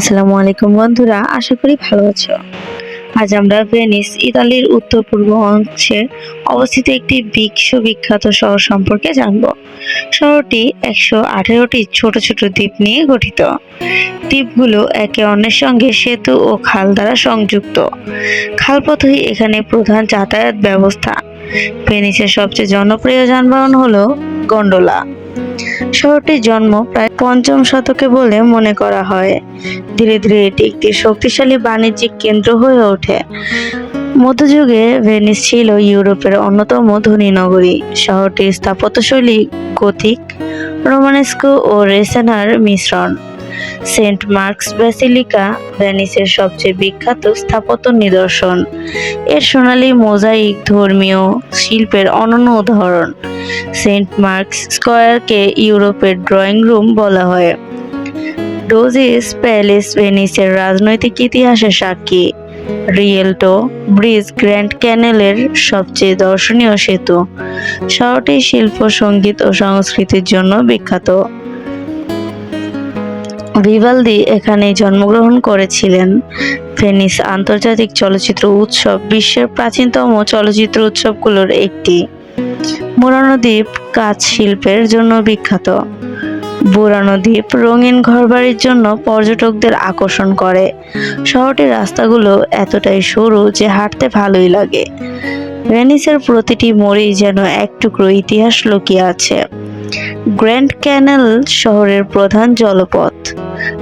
আসসালামু আলাইকুম বন্ধুরা, আশা করি ভালো আছো। আজ আমরা ভেনিস, ইতালির উত্তর পূর্ব অংশে অবস্থিত একটি বিশ্ববিখ্যাত শহর সম্পর্কে জানব। শহরটি একশো আঠেরোটি ছোট ছোট দ্বীপ নিয়ে গঠিত। দ্বীপগুলো একে অন্যের সঙ্গে সেতু ও খাল দ্বারা সংযুক্ত। খালপথই এখানে প্রধান যাতায়াত ব্যবস্থা। ভেনিসের সবচেয়ে জনপ্রিয় যানবাহন হলো গন্ডোলা। শহরটির জন্ম প্রায় পঞ্চম শতকে বলে মনে করা হয়। ধীরে ধীরে এটি একটি শক্তিশালী বাণিজ্যিক কেন্দ্র হয়ে ওঠে। মধ্যযুগে ভেনিস ছিল ইউরোপের অন্যতম ধনী নগরী। শহরটির স্থাপত্যশৈলী গথিক, রোমানেস্কো ও রেসেনার মিশ্রণ। সেন্ট মার্কস ব্যাসিলিকা, ভেনিসের সবচেয়ে বিখ্যাত স্থাপত্য নিদর্শন। এর সোনালী মোজাইক ধর্মীয় শিল্পের অনন্য উদাহরণ। সেন্ট মার্কস স্কয়ারকে ইউরোপের ড্রয়িং রুম বলা হয়। ডোজিস প্যালেস ভেনিসের রাজনৈতিক ইতিহাসের সাক্ষী। রিয়েলটো ব্রিজ গ্র্যান্ড ক্যানেলের সবচেয়ে দর্শনীয় সেতু। শহরটি শিল্প, সংগীত ও সংস্কৃতির জন্য বিখ্যাত। ভিভালদি এখানে জন্মগ্রহণ করেছিলেন। ভেনিস আন্তর্জাতিক চলচ্চিত্র উৎসব, বিশ্বের প্রাচীনতম চলচ্চিত্র উৎসবগুলোর একটি। মুরানো দ্বীপ কাঁচ শিল্পের জন্য বিখ্যাত। বুরানো দ্বীপ রঙিন ঘরবাড়ির জন্য পর্যটকদের আকর্ষণ করে। শহরটির রাস্তাগুলো এতটাই সরু যে হাঁটতে ভালোই লাগে। ভেনিসের প্রতিটি মোড়েই যেন এক টুকরো ইতিহাস লুকিয়ে আছে। গ্র্যান্ড ক্যানেল শহরের প্রধান জলপথ।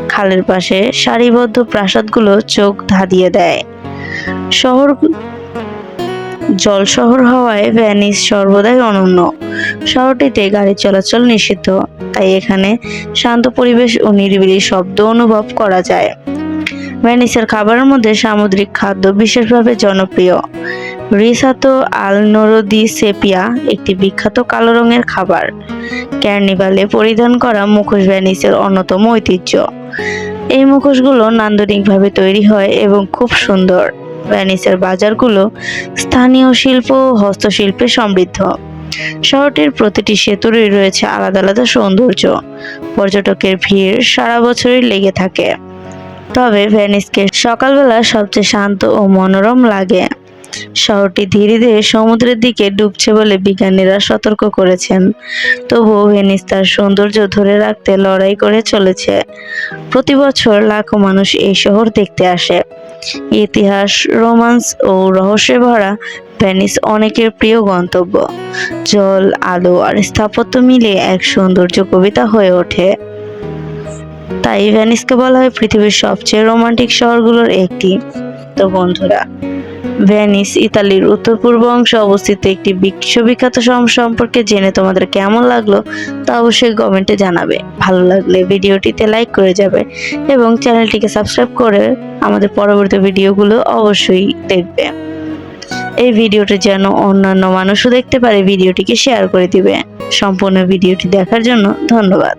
খালের পাশে সারিবদ্ধ প্রাসাদগুলো চোখ ধাঁধিয়ে দেয়। শহর জল শহর হওয়ায় ভ্যানিস সর্বদাই অনন্য। শহরটিতে গাড়ি চলাচল নিষিদ্ধ, তাই এখানে শান্ত পরিবেশ ও নিরিবিলি শব্দ অনুভব করা যায়। ভ্যানিসের খাবারের মধ্যে সামুদ্রিক খাদ্য বিশেষভাবে জনপ্রিয়। রিসাতো আল সেপিয়া একটি বিখ্যাত কালো রঙের খাবার। ক্যার্নিভালে পরিধান করা মুখোশ ভ্যানিসের অন্যতম ঐতিহ্য। এই মুখোশগুলো নান্দনিকভাবে তৈরি হয় এবং খুব সুন্দর। ভ্যানিসের বাজারগুলো স্থানীয় শিল্প ও হস্তশিল্পে সমৃদ্ধ। শহরটির প্রতিটি সেতুরই রয়েছে আলাদা আলাদা সৌন্দর্য। পর্যটকের ভিড় সারা বছরই লেগে থাকে। তবে ভেনিসকে সকালবেলা সবচেয়ে শান্ত ও মনোরম লাগে। শহরটি ধীরে ধীরে সমুদ্রের দিকে ডুবছে বলে বিজ্ঞানীরা সতর্ক করেছেন। তবুও ভেনিস তার সৌন্দর্য ধরে রাখতে লড়াই করে চলেছে। প্রতি বছর লাখো মানুষ এই শহর দেখতে আসে। ইতিহাস, রোমান্স ও রহস্যে ভরা ভেনিস অনেকের প্রিয় গন্তব্য। জল, আলো আর স্থাপত্য মিলে এক সৌন্দর্য কবিতা হয়ে ওঠে। তাই ভেনিসকে বলা হয় পৃথিবীর সবচেয়ে রোমান্টিক শহরগুলোর একটি। তো বন্ধুরা ভেনিস, ইতালির উত্তর পূর্ব অংশে অবস্থিত একটি বিশ্ববিখ্যাত শহর সম্পর্কে জেনে তোমাদের কেমন লাগল তা অবশ্যই কমেন্টে জানাবে। ভালো লাগলে ভিডিওটিতে লাইক করে যাবে এবং চ্যানেলটিকে সাবস্ক্রাইব করে আমাদের পরবর্তী ভিডিওগুলো অবশ্যই দেখবে। এই ভিডিওটি যেন অন্যান্য মানুষও দেখতে পারে, ভিডিওটিকে শেয়ার করে দিবে। সম্পূর্ণ ভিডিওটি দেখার জন্য ধন্যবাদ।